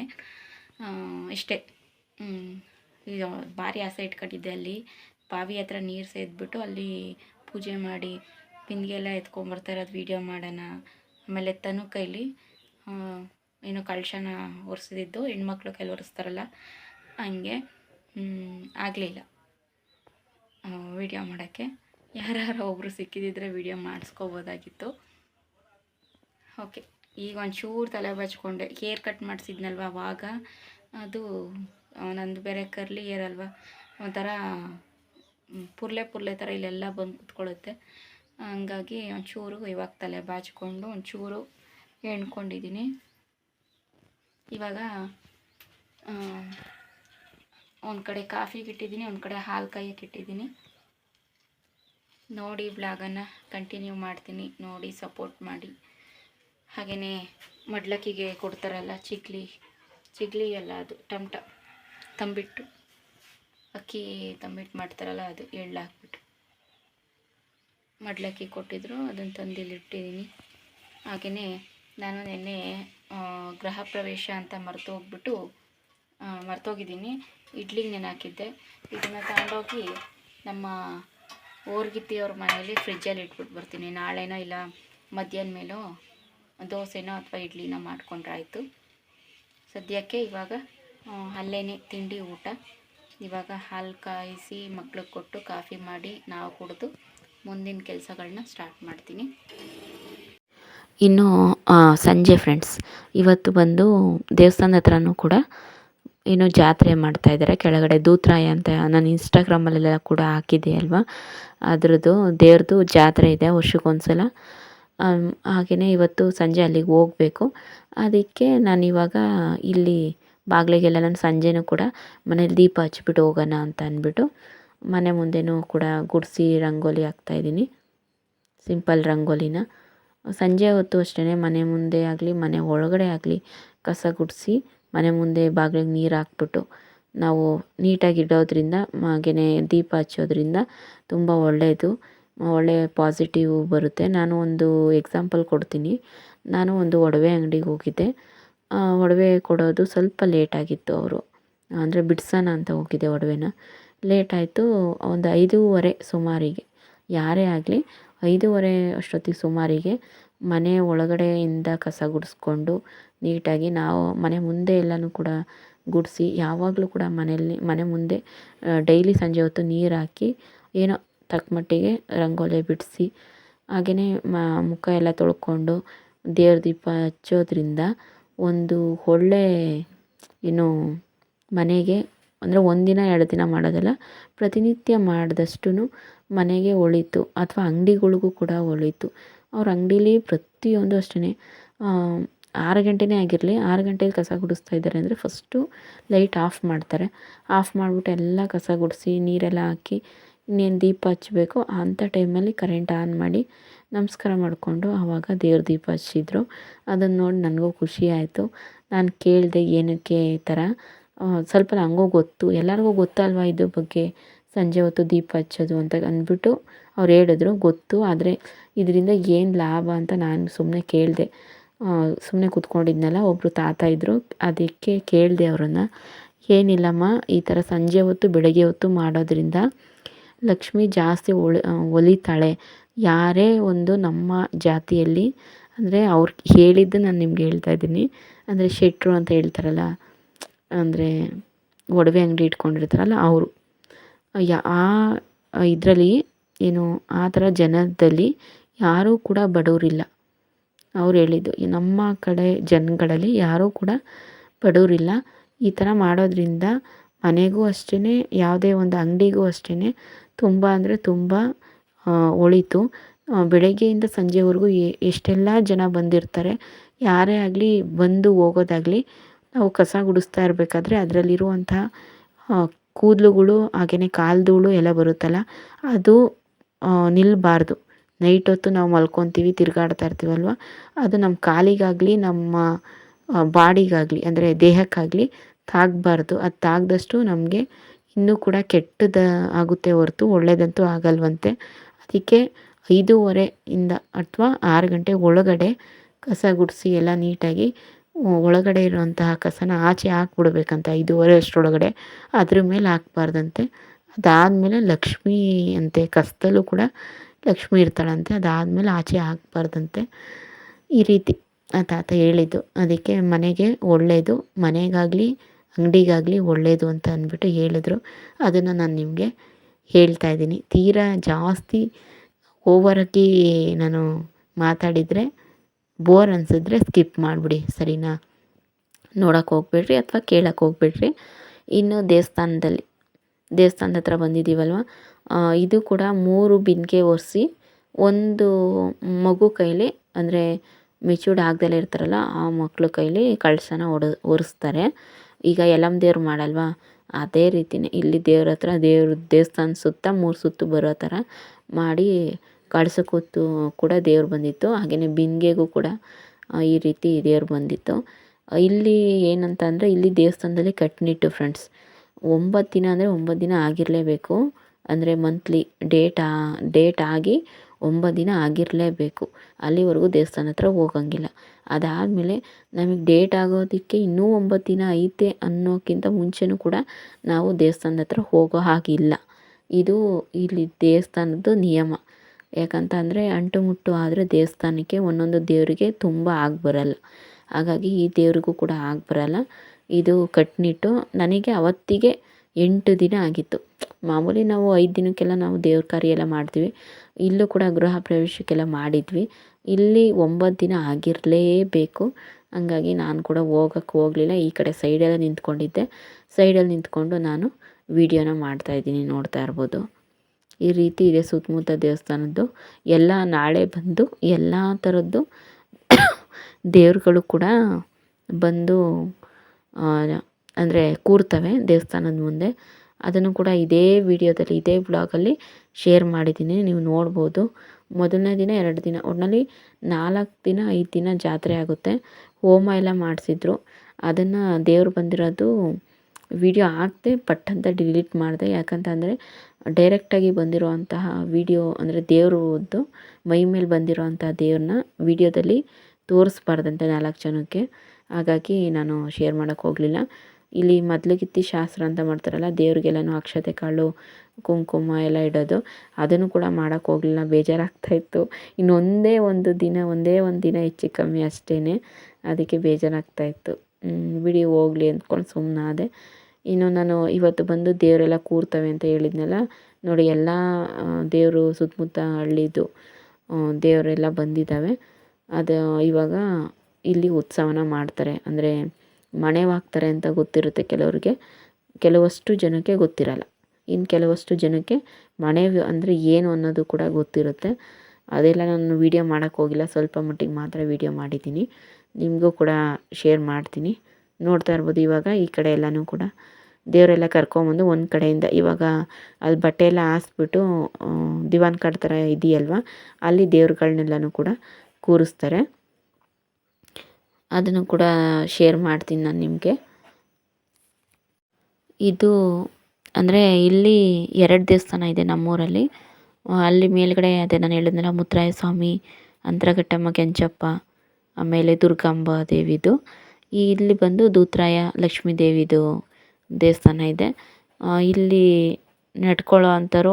ಇಷ್ಟೇ. ಈಗ ಭಾರಿ ಆಸೆ ಇಟ್ಕೊಂಡಿದ್ದೆ ಅಲ್ಲಿ. ಬಾವಿ ಹತ್ರ ನೀರು ಸೇದ್ಬಿಟ್ಟು ಅಲ್ಲಿ ಪೂಜೆ ಮಾಡಿ ಪಿಂದಿಗೆಲ್ಲ ಎತ್ಕೊಂಬರ್ತಾ ಇರೋದು ವೀಡಿಯೋ ಮಾಡೋಣ. ಆಮೇಲೆ ತನು ಕೈಲಿ ಏನು ಕಳಶನ ಒರೆಸಿದ್ದು ಹೆಣ್ಮಕ್ಳು ಕೈಲಿ ಒರೆಸ್ತಾರಲ್ಲ, ಹಂಗೆ ಆಗಲಿಲ್ಲ ವಿಡಿಯೋ ಮಾಡೋಕ್ಕೆ. ಯಾರ್ಯಾರೋ ಒಬ್ಬರು ಸಿಕ್ಕಿದಿದ್ರೆ ವಿಡಿಯೋ ಮಾಡಿಸ್ಕೋಬೋದಾಗಿತ್ತು. ಓಕೆ ಈಗ ಒಂಚೂರು ತಲೆ ಬಚ್ಕೊಂಡೆ. ಹೇರ್ ಕಟ್ ಮಾಡಿಸಿದ್ನಲ್ವ ಅವಾಗ? ಅದು ನಂದು ಬೇರೆ ಕರ್ಲಿ ಹೇರ್ ಅಲ್ವಾ? ಒಂಥರ ಪುರ್ಲೆ ಪುರ್ಲೆ ಥರ ಇಲ್ಲೆಲ್ಲ ಬಂದು ಕುತ್ಕೊಳ್ಳುತ್ತೆ ಹಂಗಾಗಿ ಒಂಚೂರು ಇವಾಗ ತಲೆ ಬಾಚಿಕೊಂಡು ಒಂಚೂರು ಎಣ್ಕೊಂಡಿದ್ದೀನಿ ಇವಾಗ ಒಂದು ಕಡೆ ಕಾಫಿಗೆ ಇಟ್ಟಿದ್ದೀನಿ ಒಂದು ಕಡೆ ಹಾಲು ಕಾಯಕ್ಕೆ ಇಟ್ಟಿದ್ದೀನಿ ನೋಡಿ ಬ್ಲಾಗನ್ನು ಕಂಟಿನ್ಯೂ ಮಾಡ್ತೀನಿ. ನೋಡಿ ಸಪೋರ್ಟ್ ಮಾಡಿ. ಹಾಗೆಯೇ ಮಡ್ಲಕ್ಕಿಗೆ ಕೊಡ್ತಾರಲ್ಲ ಚಿಗ್ಲಿ. ಚಿಗ್ಲಿ ಅಲ್ಲ ಅದು, ಟಮಟ. ತಂಬಿಟ್ಟು, ಅಕ್ಕಿ ತಂಬಿಟ್ಟು ಮಾಡ್ತಾರಲ್ಲ ಅದು, ಎಳ್ಳು ಹಾಕ್ಬಿಟ್ಟು. ಮಡ್ಲಕ್ಕಿ ಕೊಟ್ಟಿದ್ರು, ಅದನ್ನು ತಂದು ಇಲ್ಲಿ ಇಟ್ಟಿದ್ದೀನಿ. ಹಾಗೆಯೇ ನಾನು ನಿನ್ನೆ ಗೃಹ ಪ್ರವೇಶ ಅಂತ ಮರೆತು ಹೋಗ್ಬಿಟ್ಟು ಮರ್ತೋಗಿದ್ದೀನಿ ಇಡ್ಲಿಗೆ ನೆನೆ ಹಾಕಿದ್ದೆ. ಇದನ್ನು ತಗೊಂಡೋಗಿ ನಮ್ಮ ಓರ್ಗಿತ್ತಿಯವ್ರ ಮನೇಲಿ ಫ್ರಿಜ್ಜಲ್ಲಿ ಇಟ್ಬಿಟ್ಟು ಬರ್ತೀನಿ. ನಾಳೆನೋ ಇಲ್ಲ, ಮಧ್ಯಾಹ್ನ ಮೇಲೋ ದೋಸೆನೋ ಅಥವಾ ಇಡ್ಲಿನೋ ಮಾಡ್ಕೊಂಡ್ರೆ ಆಯಿತು ಸದ್ಯಕ್ಕೆ ಇವಾಗ ಅಲ್ಲೇ ತಿಂಡಿ ಊಟ. ಇವಾಗ ಹಾಲು ಕಾಯಿಸಿ ಮಕ್ಳಿಗೆ ಕೊಟ್ಟು ಕಾಫಿ ಮಾಡಿ ನಾವು ಕುಡಿದು ಮುಂದಿನ ಕೆಲಸಗಳನ್ನ ಸ್ಟಾರ್ಟ್ ಮಾಡ್ತೀನಿ. ಇನ್ನು ಸಂಜೆ ಫ್ರೆಂಡ್ಸ್ ಇವತ್ತು ಬಂದು ದೇವಸ್ಥಾನದ ಹತ್ರನೂ ಕೂಡ ಏನು ಜಾತ್ರೆ ಮಾಡ್ತಾ ಇದ್ದಾರೆ. ಕೆಳಗಡೆ ದೂತ್ರಾಯ ಅಂತ ನಾನು ಇನ್ಸ್ಟಾಗ್ರಾಮಲ್ಲೆಲ್ಲ ಕೂಡ ಹಾಕಿದ್ದೆ ಅಲ್ವಾ ಅದರದ್ದು ದೇವ್ರದ್ದು ಜಾತ್ರೆ ಇದೆ ವರ್ಷಕ್ಕೊಂದ್ಸಲ. ಹಾಗೆಯೇ ಇವತ್ತು ಸಂಜೆ ಅಲ್ಲಿಗೆ ಹೋಗಬೇಕು. ಅದಕ್ಕೆ ನಾನು ಇವಾಗ ಇಲ್ಲಿ ಬಾಗಿಲಿಗೆಲ್ಲ ನಾನು ಸಂಜೆನೂ ಕೂಡ ಮನೇಲಿ ದೀಪ ಹಚ್ಬಿಟ್ಟು ಹೋಗೋಣ ಅಂತ ಅಂದ್ಬಿಟ್ಟು ಮನೆ ಮುಂದೆನೂ ಕೂಡ ಗುಡಿಸಿ ರಂಗೋಲಿ ಹಾಕ್ತಾಯಿದ್ದೀನಿ ಸಿಂಪಲ್ ರಂಗೋಲಿನ. ಸಂಜೆ ಹೊತ್ತು ಅಷ್ಟೇ ಮನೆ ಮುಂದೆ ಆಗಲಿ, ಮನೆ ಒಳಗಡೆ ಆಗಲಿ ಕಸ ಗುಡಿಸಿ ಮನೆ ಮುಂದೆ ಬಾಗಿಲಿಗೆ ನೀರು ಹಾಕ್ಬಿಟ್ಟು ನಾವು ನೀಟಾಗಿ ಇಡೋದ್ರಿಂದ ಹಾಗೆಯೇ ದೀಪ ಹಚ್ಚೋದ್ರಿಂದ ತುಂಬ ಒಳ್ಳೆಯದು ಒಳ್ಳೆಯ ಪಾಸಿಟಿವ್ ಬರುತ್ತೆ. ನಾನು ಒಂದು ಎಕ್ಸಾಂಪಲ್ ಕೊಡ್ತೀನಿ. ನಾನು ಒಂದು ಒಡವೆ ಅಂಗಡಿಗೆ ಹೋಗಿದ್ದೆ. ಒಡವೆ ಕೊಡೋದು ಸ್ವಲ್ಪ ಲೇಟ್ ಆಗಿತ್ತು ಅವರು. ಅಂದರೆ ಬಿಡ್ಸೋಣ ಅಂತ ಹೋಗಿದ್ದೆ ಒಡವೆನ. ಲೇಟ್ ಆಯಿತು, ಒಂದು ಐದೂವರೆ ಸುಮಾರಿಗೆ. ಯಾರೇ ಆಗಲಿ ಐದೂವರೆ ಅಷ್ಟೊತ್ತಿಗೆ ಸುಮಾರಿಗೆ ಮನೆ ಒಳಗಡೆಯಿಂದ ಕಸ ಗುಡಿಸ್ಕೊಂಡು ನೀಟಾಗಿ ನಾವು ಮನೆ ಮುಂದೆ ಎಲ್ಲನೂ ಕೂಡ ಗುಡಿಸಿ ಯಾವಾಗಲೂ ಕೂಡ ಮನೆಯಲ್ಲಿ ಮನೆ ಮುಂದೆ ಡೈಲಿ ಸಂಜೆ ಹೊತ್ತು ನೀರು ಹಾಕಿ ಏನೋ ತಕ್ಕ ಮಟ್ಟಿಗೆ ರಂಗೋಲಿ ಬಿಡಿಸಿ ಹಾಗೆಯೇ ಮುಖ ಎಲ್ಲ ತೊಳ್ಕೊಂಡು ದೇವ್ರ ದೀಪ ಹಚ್ಚೋದ್ರಿಂದ ಒಂದು ಒಳ್ಳೆ ಏನು ಮನೆಗೆ ಅಂದರೆ ಒಂದಿನ, ಎರಡು ದಿನ ಮಾಡೋದಲ್ಲ, ಪ್ರತಿನಿತ್ಯ ಮಾಡಿದಷ್ಟು ಮನೆಗೆ ಒಳಿತು ಅಥವಾ ಅಂಗಡಿಗಳಿಗೂ ಕೂಡ ಒಳಿತು. ಅವ್ರ ಅಂಗಡೀಲಿ ಪ್ರತಿಯೊಂದು ಅಷ್ಟೇ ಆರು ಗಂಟೆನೇ ಆಗಿರಲಿ, ಆರು ಗಂಟೆಗೆ ಕಸ ಗುಡಿಸ್ತಾ ಇದ್ದಾರೆ ಅಂದರೆ ಫಸ್ಟು ಲೈಟ್ ಆಫ್ ಮಾಡ್ತಾರೆ. ಆಫ್ ಮಾಡಿಬಿಟ್ಟು ಎಲ್ಲ ಕಸ ಗುಡಿಸಿ ನೀರೆಲ್ಲ ಹಾಕಿ ಇನ್ನೇನು ದೀಪ ಹಚ್ಚಬೇಕು ಅಂಥ ಟೈಮಲ್ಲಿ ಕರೆಂಟ್ ಆನ್ ಮಾಡಿ ನಮಸ್ಕಾರ ಮಾಡಿಕೊಂಡು ಆವಾಗ ದೇವ್ರ ದೀಪ ಹಚ್ಚಿದ್ರು. ಅದನ್ನು ನೋಡಿ ನನಗೂ ಖುಷಿ ಆಯಿತು. ನಾನು ಕೇಳಿದೆ ಏನಕ್ಕೆ ಈ ಥರ ಸ್ವಲ್ಪ ನನಗೂ ಗೊತ್ತು, ಎಲ್ಲರಿಗೂ ಗೊತ್ತಲ್ವ ಇದ್ರ ಬಗ್ಗೆ? ಸಂಜೆ ಹೊತ್ತು ದೀಪ ಹಚ್ಚೋದು ಅಂತ ಅಂದ್ಬಿಟ್ಟು ಅವ್ರು ಹೇಳಿದ್ರು, ಗೊತ್ತು, ಆದರೆ ಇದರಿಂದ ಏನು ಲಾಭ ಅಂತ ನಾನು ಸುಮ್ಮನೆ ಕೇಳಿದೆ. ಸುಮ್ಮನೆ ಕೂತ್ಕೊಂಡಿದ್ನಲ್ಲ ಒಬ್ಬರು ತಾತ ಇದ್ದರು ಅದಕ್ಕೆ ಕೇಳಿದೆ ಅವರನ್ನು. ಏನಿಲ್ಲಮ್ಮ, ಈ ಥರ ಸಂಜೆ ಹೊತ್ತು, ಬೆಳಗ್ಗೆ ಹೊತ್ತು ಮಾಡೋದ್ರಿಂದ ಲಕ್ಷ್ಮಿ ಜಾಸ್ತಿ ಒಳ ಒಲಿತಾಳೆ. ಯಾರೇ ಒಂದು ನಮ್ಮ ಜಾತಿಯಲ್ಲಿ, ಅಂದರೆ ಅವ್ರು ಹೇಳಿದ್ದು ನಾನು ನಿಮ್ಗೆ ಹೇಳ್ತಾ ಇದ್ದೀನಿ. ಅಂದರೆ ಶೆಟ್ರು ಅಂತ ಹೇಳ್ತಾರಲ್ಲ, ಅಂದರೆ ಒಡವೆ ಅಂಗಡಿ ಇಟ್ಕೊಂಡಿರ್ತಾರಲ್ಲ ಅವರು. ಯಾ ಆ ಇದರಲ್ಲಿ ಏನು, ಆ ಥರ ಜನದಲ್ಲಿ ಯಾರೂ ಕೂಡ ಬಡವರಿಲ್ಲ. ಅವ್ರು ಹೇಳಿದ್ದು ನಮ್ಮ ಕಡೆ ಜನಗಳಲ್ಲಿ ಯಾರೂ ಕೂಡ ಬಡವರಿಲ್ಲ. ಈ ಥರ ಮಾಡೋದ್ರಿಂದ ಮನೆಗೂ ಅಷ್ಟೇ ಯಾವುದೇ ಒಂದು ಅಂಗಡಿಗೂ ಅಷ್ಟೇ ತುಂಬ ಅಂದರೆ ತುಂಬ ಒಳಿತು. ಬೆಳಗ್ಗೆಯಿಂದ ಸಂಜೆವರೆಗೂ ಎಷ್ಟೆಲ್ಲ ಜನ ಬಂದಿರ್ತಾರೆ, ಯಾರೇ ಆಗಲಿ ಬಂದು ಹೋಗೋದಾಗಲಿ ನಾವು ಕಸ ಗುಡಿಸ್ತಾ ಇರಬೇಕಾದ್ರೆ ಅದರಲ್ಲಿರುವಂತಹ ಕೂದಲುಗಳು ಹಾಗೆಯೇ ಕಾಲ್ಧೂಳು ಎಲ್ಲ ಬರುತ್ತಲ್ಲ, ಅದು ನಿಲ್ಲಬಾರ್ದು ನೈಟ್ ಹೊತ್ತು ನಾವು ಮಲ್ಕೊತೀವಿ, ತಿರುಗಾಡ್ತಾ ಇರ್ತೀವಲ್ವ? ಅದು ನಮ್ಮ ಕಾಲಿಗಾಗಲಿ, ನಮ್ಮ ಬಾಡಿಗಾಗಲಿ, ಅಂದರೆ ದೇಹಕ್ಕಾಗಲಿ ತಾಗಬಾರ್ದು. ಅದು ತಾಗದಷ್ಟು ನಮಗೆ ಇನ್ನೂ ಕೂಡ ಕೆಟ್ಟದ ಆಗುತ್ತೆ ಹೊರತು ಒಳ್ಳೆಯದಂತೂ ಆಗಲ್ವಂತೆ. ಅದಕ್ಕೆ ಐದೂವರೆಯಿಂದ ಅಥವಾ ಆರು ಗಂಟೆ ಒಳಗಡೆ ಕಸ ಗುಡಿಸಿ ಎಲ್ಲ ನೀಟಾಗಿ ಒಳಗಡೆ ಇರುವಂತಹ ಕಸನ ಆಚೆ ಹಾಕ್ಬಿಡ್ಬೇಕಂತ ಐದೂವರೆ ಅಷ್ಟರೊಳಗಡೆ. ಅದ್ರ ಮೇಲೆ ಹಾಕ್ಬಾರ್ದಂತೆ. ಅದಾದಮೇಲೆ ಲಕ್ಷ್ಮೀ ಅಂತೆ ಕಸದಲ್ಲೂ ಕೂಡ ಲಕ್ಷ್ಮಿ ಇರ್ತಾಳಂತೆ. ಅದಾದಮೇಲೆ ಆಚೆ ಹಾಕ್ಬಾರ್ದಂತೆ. ಈ ರೀತಿ ಆ ತಾತ ಹೇಳಿದ್ದು. ಅದಕ್ಕೆ ಮನೆಗೆ ಒಳ್ಳೆಯದು ಮನೆಗಾಗಲಿ, ಅಂಗಡಿಗಾಗಲಿ ಒಳ್ಳೆಯದು ಅಂತ ಅಂದ್ಬಿಟ್ಟು ಹೇಳಿದ್ರು. ಅದನ್ನು ನಾನು ನಿಮಗೆ ಹೇಳ್ತಾ ಇದ್ದೀನಿ. ತೀರಾ ಜಾಸ್ತಿ ಓವರಾಗಿ ನಾನು ಮಾತಾಡಿದರೆ ಬೋರ್ ಅನಿಸಿದ್ರೆ ಸ್ಕಿಪ್ ಮಾಡಿಬಿಡಿ, ಸರಿನಾ? ನೋಡೋಕೆ ಹೋಗ್ಬೇಡ್ರಿ ಅಥವಾ ಕೇಳೋಕೆ ಹೋಗ್ಬೇಡ್ರಿ. ಇನ್ನು ದೇವಸ್ಥಾನದಲ್ಲಿ, ದೇವಸ್ಥಾನದ ಹತ್ರ ಬಂದಿದ್ದೀವಲ್ವ? ಇದು ಕೂಡ ಮೂರು ಬಿಂದಿಗೆ ಒರೆಸಿ, ಒಂದು ಮಗು ಕೈಲಿ, ಅಂದರೆ ಮೆಚೂರ್ಡ್ ಆಗ್ದಲೇ ಇರ್ತಾರಲ್ಲ, ಆ ಮಕ್ಕಳು ಕೈಲಿ ಕಳಶನ ಒಡ, ಒರೆಸ್ತಾರೆ. ಈಗ ಎಲ್ಲಮ್ಮ ದೇವ್ರು ಮಾಡಲ್ವಾ? ಅದೇ ರೀತಿಯೇ ಇಲ್ಲಿ ದೇವ್ರ ಹತ್ರ ದೇವ್ರ ದೇವಸ್ಥಾನ ಸುತ್ತ ಮೂರು ಸುತ್ತು ಬರೋ ಥರ ಮಾಡಿ ಕಳಸಕ್ಕೂತು ಕೂಡ ದೇವ್ರು ಬಂದಿತ್ತು. ಹಾಗೆಯೇ ಬಿಂದಿಗೆಗೂ ಕೂಡ ಈ ರೀತಿ ದೇವ್ರು ಬಂದಿತ್ತು. ಇಲ್ಲಿ ಏನಂತ ಅಂದರೆ ಇಲ್ಲಿ ದೇವಸ್ಥಾನದಲ್ಲಿ ಕಟ್ನಿಟ್ಟು ಫ್ರೆಂಡ್ಸ್ ಒಂಬತ್ತು ದಿನ ಅಂದರೆ ಒಂಬತ್ತು ದಿನ ಆಗಿರಲೇಬೇಕು. ಅಂದರೆ ಮಂತ್ಲಿ ಡೇಟ್ ಡೇಟ್ ಆಗಿ ಒಂಬತ್ತು ದಿನ ಆಗಿರಲೇಬೇಕು. ಅಲ್ಲಿವರೆಗೂ ದೇವಸ್ಥಾನ ಹತ್ರ ಹೋಗಂಗಿಲ್ಲ. ಅದಾದಮೇಲೆ ನಮಗೆ ಡೇಟ್ ಆಗೋದಕ್ಕೆ ಇನ್ನೂ ಒಂಬತ್ತು ದಿನ ಐತೆ ಅನ್ನೋಕ್ಕಿಂತ ಮುಂಚೆನೂ ಕೂಡ ನಾವು ದೇವಸ್ಥಾನದ ಹತ್ರ ಹೋಗೋ ಹಾಗಿಲ್ಲ. ಇದು ಇಲ್ಲಿ ದೇವಸ್ಥಾನದ್ದು ನಿಯಮ. ಯಾಕಂತ ಅಂದರೆ ಅಂಟು ಮುಟ್ಟು ಆದರೆ ದೇವಸ್ಥಾನಕ್ಕೆ ಒಂದೊಂದು ದೇವರಿಗೆ ತುಂಬ ಆಗಿ ಬರಲ್ಲ. ಹಾಗಾಗಿ ಈ ದೇವ್ರಿಗೂ ಕೂಡ ಆಗಿ ಬರಲ್ಲ. ಇದು ಕಟ್ನಿಟ್ಟು ನನಗೆ ಅವತ್ತಿಗೆ ಎಂಟು ದಿನ ಆಗಿತ್ತು. ಮಾಮೂಲಿ ನಾವು ಐದು ದಿನಕ್ಕೆಲ್ಲ ನಾವು ದೇವ್ರ ಕಾರ್ಯ ಎಲ್ಲ ಮಾಡ್ತೀವಿ. ಇಲ್ಲೂ ಕೂಡ ಗೃಹ ಪ್ರವೇಶಕ್ಕೆಲ್ಲ ಮಾಡಿದ್ವಿ. ಇಲ್ಲಿ ಒಂಬತ್ತು ದಿನ ಆಗಿರಲೇಬೇಕು. ಹಂಗಾಗಿ ನಾನು ಕೂಡ ಹೋಗಕ್ಕೆ ಹೋಗಲಿಲ್ಲ. ಈ ಕಡೆ ಸೈಡೆಲ್ಲ ನಿಂತ್ಕೊಂಡಿದ್ದೆ. ಸೈಡಲ್ಲಿ ನಿಂತ್ಕೊಂಡು ನಾನು ವೀಡಿಯೋನ ಮಾಡ್ತಾಯಿದ್ದೀನಿ ನೋಡ್ತಾ ಇರ್ಬೋದು. ಈ ರೀತಿ ಇದೆ ಸುತ್ತಮುತ್ತ ದೇವಸ್ಥಾನದ್ದು. ಎಲ್ಲ ನಾಳೆ ಬಂದು ಎಲ್ಲ ಥರದ್ದು ದೇವ್ರುಗಳು ಕೂಡ ಬಂದು ಅಂದರೆ ಕೂರ್ತವೆ ದೇವಸ್ಥಾನದ ಮುಂದೆ. ಅದನ್ನು ಕೂಡ ಇದೇ ವಿಡಿಯೋದಲ್ಲಿ, ಇದೇ ಬ್ಲಾಗಲ್ಲಿ ಶೇರ್ ಮಾಡಿದ್ದೀನಿ. ನೀವು ನೋಡ್ಬೋದು. ಮೊದಲನೇ ದಿನ ಎರಡು ದಿನ ಒಟ್ಟಿನಲ್ಲಿ ನಾಲ್ಕು ದಿನ, ಐದು ದಿನ ಜಾತ್ರೆ ಆಗುತ್ತೆ. ಹೋಮ ಎಲ್ಲ ಮಾಡಿಸಿದ್ರು. ಅದನ್ನು ದೇವರು ಬಂದಿರೋದು ವಿಡಿಯೋ ಹಾಕ್ದೆ ಪಟ್ ಅಂತ ಡಿಲೀಟ್ ಮಾಡಿದೆ. ಯಾಕಂತಂದರೆ, ಡೈರೆಕ್ಟಾಗಿ ಬಂದಿರುವಂತಹ ವಿಡಿಯೋ, ಅಂದರೆ ದೇವ್ರದ್ದು, ಮೈ ಮೇಲೆ ಬಂದಿರೋವಂಥ ದೇವ್ರನ್ನ ವಿಡಿಯೋದಲ್ಲಿ ತೋರಿಸ್ಬಾರ್ದಂತೆ ನಾಲ್ಕು ಜನಕ್ಕೆ. ಹಾಗಾಗಿ ನಾನು ಶೇರ್ ಮಾಡೋಕ್ಕೆ ಹೋಗಲಿಲ್ಲ. ಇಲ್ಲಿ ಮದ್ಲಗಿತ್ತಿ ಶಾಸ್ತ್ರ ಅಂತ ಮಾಡ್ತಾರಲ್ಲ, ದೇವ್ರಿಗೆಲ್ಲನೂ ಅಕ್ಷತೆ ಕಾಳು, ಕುಂಕುಮ ಎಲ್ಲ ಇಡೋದು. ಅದನ್ನು ಕೂಡ ಮಾಡೋಕ್ಕೆ ಹೋಗಲಿಲ್ಲ. ಬೇಜಾರಾಗ್ತಾಯಿತ್ತು ಇನ್ನೊಂದೇ ಒಂದು ದಿನ, ಒಂದೇ ಒಂದು ದಿನ ಹೆಚ್ಚು ಕಮ್ಮಿ ಅಷ್ಟೇ ಅದಕ್ಕೆ ಬೇಜಾರಾಗ್ತಾಯಿತ್ತು ಬಿಡಿ, ಹೋಗಲಿ ಅಂದ್ಕೊಂಡು ಸುಮ್ಮನಾದೆ ಇನ್ನು ನಾನು ಇವತ್ತು ಬಂದು ದೇವರೆಲ್ಲ ಕೂರ್ತವೆ ಅಂತ ಹೇಳಿದ್ನಲ್ಲ, ನೋಡಿ ಎಲ್ಲ ದೇವರು ಸುತ್ತಮುತ್ತ ಹಳ್ಳಿದು ದೇವರೆಲ್ಲ ಬಂದಿದ್ದಾವೆ. ಅದು, ಇವಾಗ ಇಲ್ಲಿ ಉತ್ಸವನ ಮಾಡ್ತಾರೆ. ಅಂದರೆ ಮಣೆವಾಗ್ತಾರೆ ಅಂತ ಗೊತ್ತಿರುತ್ತೆ ಕೆಲವ್ರಿಗೆ. ಕೆಲವಷ್ಟು ಜನಕ್ಕೆ ಗೊತ್ತಿರಲ್ಲ. ಇನ್ನು ಕೆಲವಷ್ಟು ಜನಕ್ಕೆ ಮಣೆ ಅಂದರೆ ಏನು ಅನ್ನೋದು ಕೂಡ ಗೊತ್ತಿರುತ್ತೆ. ಅದೆಲ್ಲ ನಾನು ವೀಡಿಯೋ ಮಾಡೋಕ್ಕೋಗಿಲ್ಲ ಸ್ವಲ್ಪ ಮಟ್ಟಿಗೆ ಮಾತ್ರ ವೀಡಿಯೋ ಮಾಡಿದ್ದೀನಿ. ನಿಮಗೂ ಕೂಡ ಶೇರ್ ಮಾಡ್ತೀನಿ. ನೋಡ್ತಾ ಇರ್ಬೋದು ಇವಾಗ ಈ ಕಡೆ ಎಲ್ಲನೂ ಕೂಡ. ದೇವರೆಲ್ಲ ಕರ್ಕೊಂಬಂದು ಒಂದು ಕಡೆಯಿಂದ ಇವಾಗ ಅಲ್ಲಿ ಬಟ್ಟೆ ಎಲ್ಲ ಹಾಸ್ಬಿಟ್ಟು ದಿವಾನ್ ಕಾಡ್ ಥರ ಇದೆಯಲ್ವ? ಅಲ್ಲಿ ದೇವ್ರುಗಳನ್ನೆಲ್ಲನೂ ಕೂಡ ಕೂರಿಸ್ತಾರೆ. ಅದನ್ನು ಕೂಡ ಶೇರ್ ಮಾಡ್ತೀನಿ ನಾನು ನಿಮಗೆ. ಇದು ಅಂದರೆ ಇಲ್ಲಿ ಎರಡು ದೇವಸ್ಥಾನ ಇದೆ ನಮ್ಮೂರಲ್ಲಿ. ಅಲ್ಲಿ ಮೇಲ್ಗಡೆ ಅದೇ ನಾನು ಹೇಳಿದ್ನಲ್ಲ ಮುತ್ತರಾಯ ಸ್ವಾಮಿ, ಅಂತರಘಟ್ಟಮ್ಮ, ಕೆಂಚಪ್ಪ ಆಮೇಲೆ ದುರ್ಗಾಂಬ ದೇವಿದು. ಇಲ್ಲಿ ಬಂದು ದೂತ್ರಾಯ ಲಕ್ಷ್ಮೀ ದೇವಿದು ದೇವಸ್ಥಾನ ಇದೆ. ಇಲ್ಲಿ ನಡ್ಕೊಳ್ಳೋ ಅಂಥವ್ರು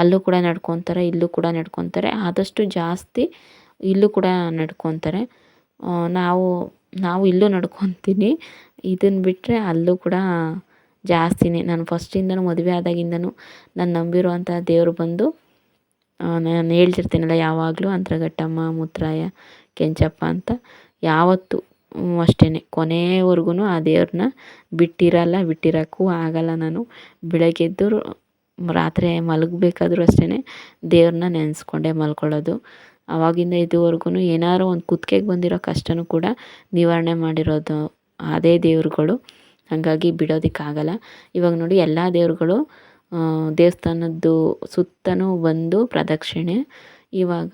ಅಲ್ಲೂ ಕೂಡ ನಡ್ಕೊತಾರೆ, ಇಲ್ಲೂ ಕೂಡ ನಡ್ಕೊತಾರೆ. ಆದಷ್ಟು ಜಾಸ್ತಿ ಇಲ್ಲೂ ಕೂಡ ನಡ್ಕೊತಾರೆ. ನಾವು ನಾವು ಇಲ್ಲೂ ನಡ್ಕೊತೀನಿ. ಇದನ್ನು ಬಿಟ್ಟರೆ ಅಲ್ಲೂ ಕೂಡ ಜಾಸ್ತಿನೇ. ನಾನು ಫಸ್ಟಿಂದನೂ ಮದುವೆ ಆದಾಗಿಂದನೂ ನಾನು ನಂಬಿರುವಂಥ ದೇವರು ಬಂದು ನಾನು ಹೇಳ್ತಿರ್ತೀನಲ್ಲ ಯಾವಾಗಲೂ, ಅಂತರಘಟ್ಟಮ್ಮ ಮುತ್ತರಾಯ ಕೆಂಚಪ್ಪ ಅಂತ. ಯಾವತ್ತೂ ಅಷ್ಟೇ ಕೊನೆಯವರೆಗೂ ಆ ದೇವ್ರನ್ನ ಬಿಟ್ಟಿರಲ್ಲ, ಬಿಟ್ಟಿರೋಕ್ಕೂ ಆಗಲ್ಲ ನಾನು. ಬೆಳಗ್ಗೆ ಎದ್ದು ರಾತ್ರಿ ಮಲಗಬೇಕಾದ್ರೂ ಅಷ್ಟೇ ದೇವ್ರನ್ನ ನೆನೆಸ್ಕೊಂಡೇ ಮಲ್ಕೊಳ್ಳೋದು. ಆವಾಗಿಂದ ಇದುವರೆಗೂ ಏನಾದ್ರು ಒಂದು ಕುತ್ತಿಗೆಗೆ ಬಂದಿರೋ ಕಷ್ಟನೂ ಕೂಡ ನಿವಾರಣೆ ಮಾಡಿರೋದು ಅದೇ ದೇವ್ರುಗಳು. ಹಾಗಾಗಿ ಬಿಡೋದಕ್ಕಾಗಲ್ಲ. ಇವಾಗ ನೋಡಿ ಎಲ್ಲ ದೇವ್ರುಗಳು ದೇವಸ್ಥಾನದ್ದು ಸುತ್ತಲೂ ಬಂದು ಪ್ರದಕ್ಷಿಣೆ. ಇವಾಗ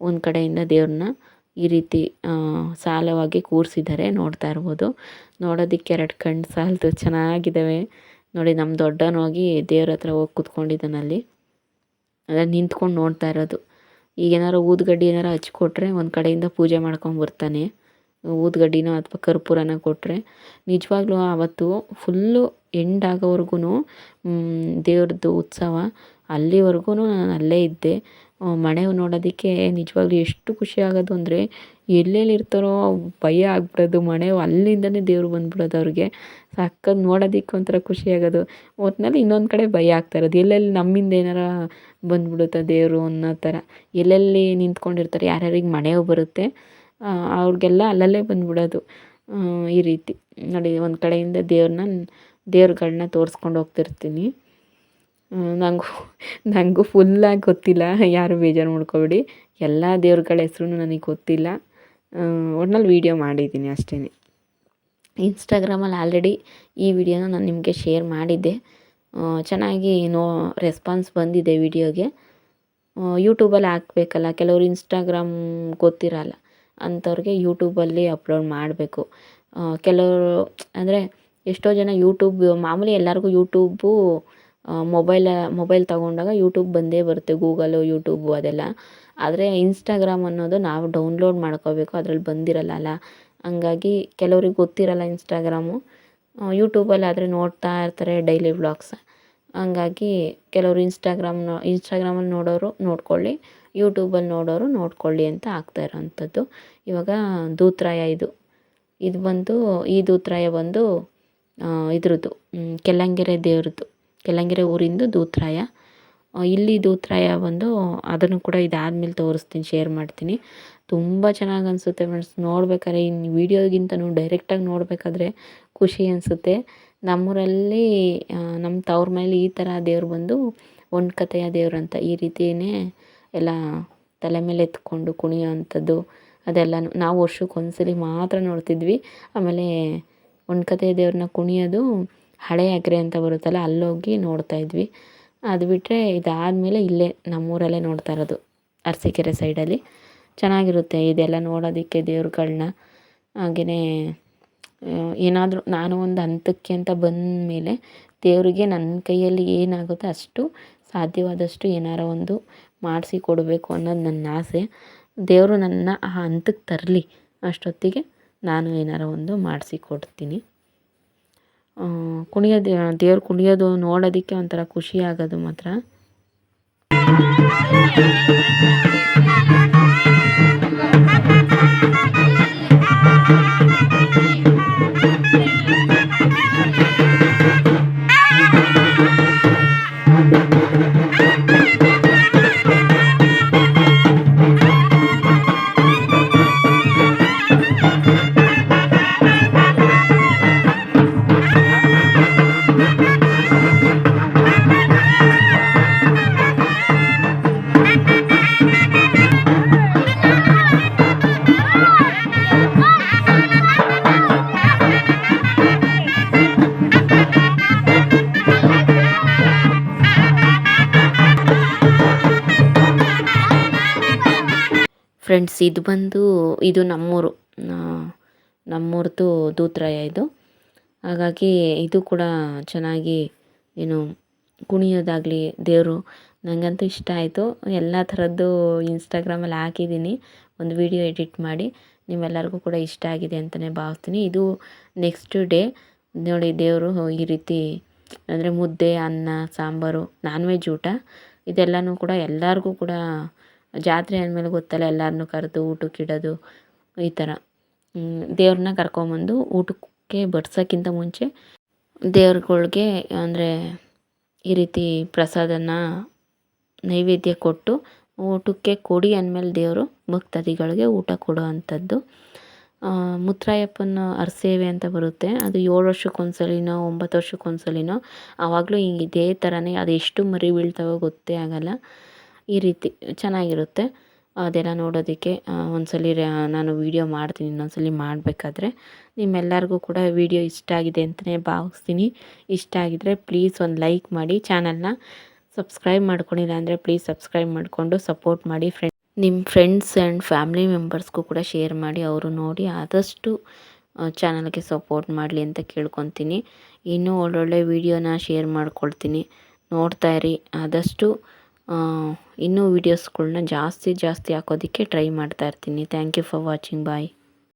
ಒಂದು ಕಡೆಯಿಂದ ದೇವ್ರನ್ನ ಈ ರೀತಿ ಸಾಲವಾಗಿ ಕೂರಿಸಿದ್ದಾರೆ ನೋಡ್ತಾ ಇರ್ಬೋದು. ನೋಡೋದಕ್ಕೆ ಎರಡು ಕಣ್ಣು ಸಾಲದು ಚೆನ್ನಾಗಿದ್ದಾವೆ ನೋಡಿ ನಮ್ಮ ದೊಡ್ಡನ ಹೋಗಿ ದೇವ್ರ ಹತ್ರ ಹೋಗಿ ಕೂತ್ಕೊಂಡಿದ್ದಾನಲ್ಲಿ ಅದನ್ನು ಅದೇ ನಿಂತ್ಕೊಂಡು ನೋಡ್ತಾ ಇರೋದು. ಈಗ ಏನಾರು ಊದ್ಗಡ್ಡಿ ಏನಾರು ಹಚ್ಕೊಟ್ರೆ ಒಂದು ಕಡೆಯಿಂದ ಪೂಜೆ ಮಾಡ್ಕೊಂಬರ್ತಾನೆ ಊದ್ಗಡ್ಡಿನೋ ಅಥವಾ ಕರ್ಪೂರನ ಕೊಟ್ಟರೆ ನಿಜವಾಗ್ಲೂ ಆವತ್ತು ಫುಲ್ಲು ಎಂಡ್ ಆಗೋವರೆಗೂ ದೇವ್ರದ್ದು ಉತ್ಸವ. ಅಲ್ಲಿವರೆಗೂ ನಾನು ಅಲ್ಲೇ ಇದ್ದೆ. ಮಣೆ ನೋಡೋದಕ್ಕೆ ನಿಜವಾಗ್ಲೂ ಎಷ್ಟು ಖುಷಿ ಆಗೋದು ಅಂದರೆ ಎಲ್ಲೆಲ್ಲಿ ಇರ್ತಾರೋ ಭಯ ಆಗ್ಬಿಡೋದು ಮನೆ ಅಲ್ಲಿಂದನೇ ದೇವ್ರು ಬಂದ್ಬಿಡೋದು ಅವ್ರಿಗೆ. ಸಖತ್ ನೋಡೋದಕ್ಕೆ ಒಂಥರ ಖುಷಿ ಆಗೋದು. ಒಟ್ನಲ್ಲಿ ಇನ್ನೊಂದು ಕಡೆ ಭಯ ಆಗ್ತಾ ಇರೋದು. ಎಲ್ಲೆಲ್ಲಿ ನಮ್ಮಿಂದ ಏನಾರ ಬಂದ್ಬಿಡುತ್ತೆ ದೇವರು ಅನ್ನೋ ಥರ ಎಲ್ಲೆಲ್ಲಿ ನಿಂತ್ಕೊಂಡಿರ್ತಾರೆ, ಯಾರ್ಯಾರಿಗೆ ಮಣೆವು ಬರುತ್ತೆ ಅವ್ರಿಗೆಲ್ಲ ಅಲ್ಲಲ್ಲೇ ಬಂದ್ಬಿಡೋದು. ಈ ರೀತಿ. ನೋಡಿ, ಒಂದು ಕಡೆಯಿಂದ ದೇವ್ರನ್ನ, ದೇವ್ರುಗಳ್ನ ತೋರಿಸ್ಕೊಂಡು ಹೋಗ್ತಿರ್ತೀನಿ. ನನಗೂ ನನಗೂ ಫುಲ್ಲಾಗಿ ಗೊತ್ತಿಲ್ಲ. ಯಾರು ಬೇಜಾರು ಮಾಡ್ಕೊಬೇಡಿ. ಎಲ್ಲ ದೇವ್ರುಗಳ ಹೆಸ್ರು ನನಗೆ ಗೊತ್ತಿಲ್ಲ. ಒಟ್ನಲ್ಲಿ ವೀಡಿಯೋ ಮಾಡಿದ್ದೀನಿ ಅಷ್ಟೇ ಇನ್ಸ್ಟಾಗ್ರಾಮಲ್ಲಿ ಆಲ್ರೆಡಿ ಈ ವಿಡಿಯೋನ ನಾನು ನಿಮಗೆ ಶೇರ್ ಮಾಡಿದ್ದೆ. ಚೆನ್ನಾಗಿ ನೋ ರೆಸ್ಪಾನ್ಸ್ ಬಂದಿದೆ ವಿಡಿಯೋಗೆ ಯೂಟ್ಯೂಬಲ್ಲಿ ಹಾಕ್ಬೇಕಲ್ಲ, ಕೆಲವರು ಇನ್ಸ್ಟಾಗ್ರಾಮ್ ಗೊತ್ತಿರಲ್ಲ, ಅಂಥವ್ರಿಗೆ ಯೂಟ್ಯೂಬಲ್ಲಿ ಅಪ್ಲೋಡ್ ಮಾಡಬೇಕು. ಕೆಲವರು, ಅಂದರೆ ಎಷ್ಟೋ ಜನ ಯೂಟ್ಯೂಬ್ ಮಾಮೂಲಿ ಎಲ್ಲರಿಗೂ ಯೂಟ್ಯೂಬು ಮೊಬೈಲ, ಮೊಬೈಲ್ ತಗೊಂಡಾಗ ಯೂಟ್ಯೂಬ್ ಬಂದೇ ಬರುತ್ತೆ ಗೂಗಲು ಯೂಟ್ಯೂಬು ಅದೆಲ್ಲ. ಆದರೆ ಇನ್ಸ್ಟಾಗ್ರಾಮ್ ಅನ್ನೋದು ನಾವು ಡೌನ್ಲೋಡ್ ಮಾಡ್ಕೋಬೇಕು, ಅದ್ರಲ್ಲಿ ಬಂದಿರಲ್ಲ ಅಲ್ಲ. ಹಂಗಾಗಿ ಕೆಲವ್ರಿಗೆ ಗೊತ್ತಿರಲ್ಲ ಇನ್ಸ್ಟಾಗ್ರಾಮು ಯೂಟ್ಯೂಬಲ್ಲಿ ಆದರೆ ನೋಡ್ತಾ ಇರ್ತಾರೆ ಡೈಲಿ ವ್ಲಾಗ್ಸ್ ಹಂಗಾಗಿ ಕೆಲವರು ಇನ್ಸ್ಟಾಗ್ರಾಮ್ನ ಇನ್ಸ್ಟಾಗ್ರಾಮಲ್ಲಿ ನೋಡೋರು ನೋಡ್ಕೊಳ್ಳಿ ಯೂಟ್ಯೂಬಲ್ಲಿ ನೋಡೋರು ನೋಡ್ಕೊಳ್ಳಿ ಅಂತ ಆಗ್ತಾ ಇರೋವಂಥದ್ದು ಇವಾಗ ದೂತ್ರಾಯ ಇದು. ಇದು ಬಂದು, ಈ ದೂತ್ರಾಯ ಬಂದು ಇದ್ರದ್ದು ಕೆಲ್ಲಂಗೆರೆ ದೇವ್ರದ್ದು. ಕೆಲ್ಲಂಗೆರೆ ಊರಿಂದು ದೂತ್ರಾಯ. ಇಲ್ಲಿ ದೂತ್ರಾಯ ಬಂದು ಅದನ್ನು ಕೂಡ ಇದಾದ್ಮೇಲೆ ತೋರಿಸ್ತೀನಿ, ಶೇರ್ ಮಾಡ್ತೀನಿ. ತುಂಬ ಚೆನ್ನಾಗಿ ಅನಿಸುತ್ತೆ ಫ್ರೆಂಡ್ಸ್ ನೋಡ್ಬೇಕಾದ್ರೆ ಇನ್ನು ವೀಡಿಯೋಗಿಂತನೂ ಡೈರೆಕ್ಟಾಗಿ ನೋಡಬೇಕಾದ್ರೆ ಖುಷಿ ಅನಿಸುತ್ತೆ. ನಮ್ಮೂರಲ್ಲಿ ನಮ್ಮ ತವ್ರ ಮೇಲೆ ಈ ಥರ ದೇವ್ರು ಬಂದು ಒಂದು ಕಥೆಯ ದೇವ್ರು ಅಂತ ಈ ರೀತಿಯೇ ಎಲ್ಲ ತಲೆ ಮೇಲೆ ಎತ್ಕೊಂಡು ಕುಣಿಯೋ ಅಂಥದ್ದು ಅದೆಲ್ಲನೂ. ನಾವು ವರ್ಷಕ್ಕೆ ಒಂದು ಮಾತ್ರ ನೋಡ್ತಿದ್ವಿ. ಆಮೇಲೆ ಒಂದು ಕಥೆಯ ದೇವ್ರನ್ನ ಕುಣಿಯೋದು ಹಳೆ ಅಗ್ರೆ ಅಂತ ಬರುತ್ತಲ್ಲ, ಅಲ್ಲೋಗಿ ನೋಡ್ತಾ ಇದ್ವಿ. ಅದು ಬಿಟ್ಟರೆ ಇದಾದಮೇಲೆ ಇಲ್ಲೇ ನಮ್ಮೂರಲ್ಲೇ ನೋಡ್ತಾ ಇರೋದು, ಅರಸೀಕೆರೆ ಸೈಡಲ್ಲಿ ಚೆನ್ನಾಗಿರುತ್ತೆ ಇದೆಲ್ಲ ನೋಡೋದಕ್ಕೆ ದೇವ್ರುಗಳ್ನ. ಹಾಗೆಯೇ ಏನಾದರೂ ನಾನು ಒಂದು ಹಂತಕ್ಕೆ ಅಂತ ಬಂದಮೇಲೆ ದೇವರಿಗೆ ನನ್ನ ಕೈಯಲ್ಲಿ ಏನಾಗುತ್ತೋ ಅಷ್ಟು ಸಾಧ್ಯವಾದಷ್ಟು ಏನಾರ ಒಂದು ಮಾಡಿಸಿ ಕೊಡಬೇಕು ಅನ್ನೋದು ನನ್ನ ಆಸೆ. ದೇವರು ನನ್ನ ಆ ಹಂತಕ್ಕೆ ತರಲಿ, ಅಷ್ಟೊತ್ತಿಗೆ ನಾನು ಏನಾರ ಒಂದು ಮಾಡಿಸಿ ಕೊಡ್ತೀನಿ. ಕುಣಿಯೋದು ದೇವ್ರು ಕುಣಿಯೋದು ನೋಡೋದಕ್ಕೆ ಒಂಥರ ಖುಷಿ ಆಗೋದು ಮಾತ್ರ. ಫ್ರೆಂಡ್ಸ್ ಇದು ಬಂದು, ಇದು ನಮ್ಮೂರು ನಮ್ಮೂರದು ದೂತ್ರಾಯ ಇದು. ಹಾಗಾಗಿ ಇದು ಕೂಡ ಚೆನ್ನಾಗಿ ಏನು ಕುಣಿಯೋದಾಗಲಿ ದೇವರು ನನಗಂತೂ ಇಷ್ಟ ಆಯಿತು. ಎಲ್ಲ ಥರದ್ದು ಇನ್ಸ್ಟಾಗ್ರಾಮಲ್ಲಿ ಹಾಕಿದ್ದೀನಿ. ಒಂದು ವಿಡಿಯೋ ಎಡಿಟ್ ಮಾಡಿ. ನಿಮ್ಮೆಲ್ಲರಿಗೂ ಕೂಡ ಇಷ್ಟ ಆಗಿದೆ ಅಂತಲೇ ಭಾವಿಸ್ತೀನಿ. ಇದು ನೆಕ್ಸ್ಟ್ ಡೇ ನೋಡಿ ದೇವರು ಈ ರೀತಿ, ಅಂದರೆ ಮುದ್ದೆ, ಅನ್ನ, ಸಾಂಬಾರು ನಾನ್ ವೆಜ್ ಊಟ, ಇದೆಲ್ಲನೂ ಕೂಡ ಎಲ್ಲರಿಗೂ ಕೂಡ ಜಾತ್ರೆ ಅಂದಮೇಲೆ ಗೊತ್ತಲ್ಲ ಎಲ್ಲರನ್ನೂ ಕರೆದು ಊಟಕ್ಕೆ ಇಡೋದು ಈ ಥರ. ದೇವ್ರನ್ನ ಕರ್ಕೊಂಬಂದು ಊಟಕ್ಕೆ ಬಡ್ಸೋಕ್ಕಿಂತ ಮುಂಚೆ ದೇವ್ರುಗಳ್ಗೆ ಅಂದರೆ ಈ ರೀತಿ ಪ್ರಸಾದನ ನೈವೇದ್ಯ ಕೊಟ್ಟು ಊಟಕ್ಕೆ ಕೊಡಿ ಅಂದಮೇಲೆ ದೇವರು ಭಕ್ತಾದಿಗಳಿಗೆ ಊಟ ಕೊಡೋ ಅಂಥದ್ದು ಮುತ್ತರಾಯಪ್ಪನ ಅರಸೇವೆ ಅಂತ ಬರುತ್ತೆ. ಅದು ಏಳು ವರ್ಷಕ್ಕೊಂದ್ಸಲಿನೋ, ಒಂಬತ್ತು ವರ್ಷಕ್ಕೊಂದ್ಸಲಿನೋ, ಆವಾಗಲೂ ಹಿಂಗೆ ಇದೇ ಥರನೇ, ಅದು ಎಷ್ಟು ಮರಿ ಬೀಳ್ತಾವೋ ಗೊತ್ತೇ ಆಗೋಲ್ಲ. ಈ ರೀತಿ ಚೆನ್ನಾಗಿರುತ್ತೆ. ಅದೆಲ್ಲ ನೋಡೋದಕ್ಕೆ ಒಂದು ಸಲ ನಾನು ವೀಡಿಯೋ ಮಾಡ್ತೀನಿ, ಇನ್ನೊಂದ್ಸಲಿ ಮಾಡಬೇಕಾದ್ರೆ ನಿಮ್ಮೆಲ್ಲರಿಗೂ ಕೂಡ ವೀಡಿಯೋ ಇಷ್ಟ ಆಗಿದೆ ಅಂತಲೇ ಭಾವಿಸ್ತೀನಿ. ಇಷ್ಟ ಆಗಿದರೆ ಪ್ಲೀಸ್ ಒಂದು ಲೈಕ್ ಮಾಡಿ ಚಾನಲ್ನ ಸಬ್ಸ್ಕ್ರೈಬ್ ಮಾಡ್ಕೊಂಡಿಲ್ಲ ಅಂದರೆ ಪ್ಲೀಸ್ ಸಬ್ಸ್ಕ್ರೈಬ್ ಮಾಡಿಕೊಂಡು ಸಪೋರ್ಟ್ ಮಾಡಿ ಫ್ರೆಂಡ್ ನಿಮ್ಮ ಫ್ರೆಂಡ್ಸ್ ಆ್ಯಂಡ್ ಫ್ಯಾಮಿಲಿ ಮೆಂಬರ್ಸ್ಗೂ ಕೂಡ ಶೇರ್ ಮಾಡಿ, ಅವರು ನೋಡಿ ಆದಷ್ಟು ಚಾನಲ್ಗೆ ಸಪೋರ್ಟ್ ಮಾಡಲಿ ಅಂತ ಕೇಳ್ಕೊತೀನಿ. ಇನ್ನೂ ಒಳ್ಳೊಳ್ಳೆ ವೀಡಿಯೋನ ಶೇರ್ ಮಾಡ್ಕೊಳ್ತೀನಿ. ನೋಡ್ತಾ ಇರಿ, ಆದಷ್ಟು ಇನ್ನೂ ವೀಡಿಯೋಸ್ಗಳ್ನ ಜಾಸ್ತಿ ಜಾಸ್ತಿ ಹಾಕೋದಕ್ಕೆ ಟ್ರೈ ಮಾಡ್ತಾ ಇರ್ತೀನಿ. Thank you for watching bye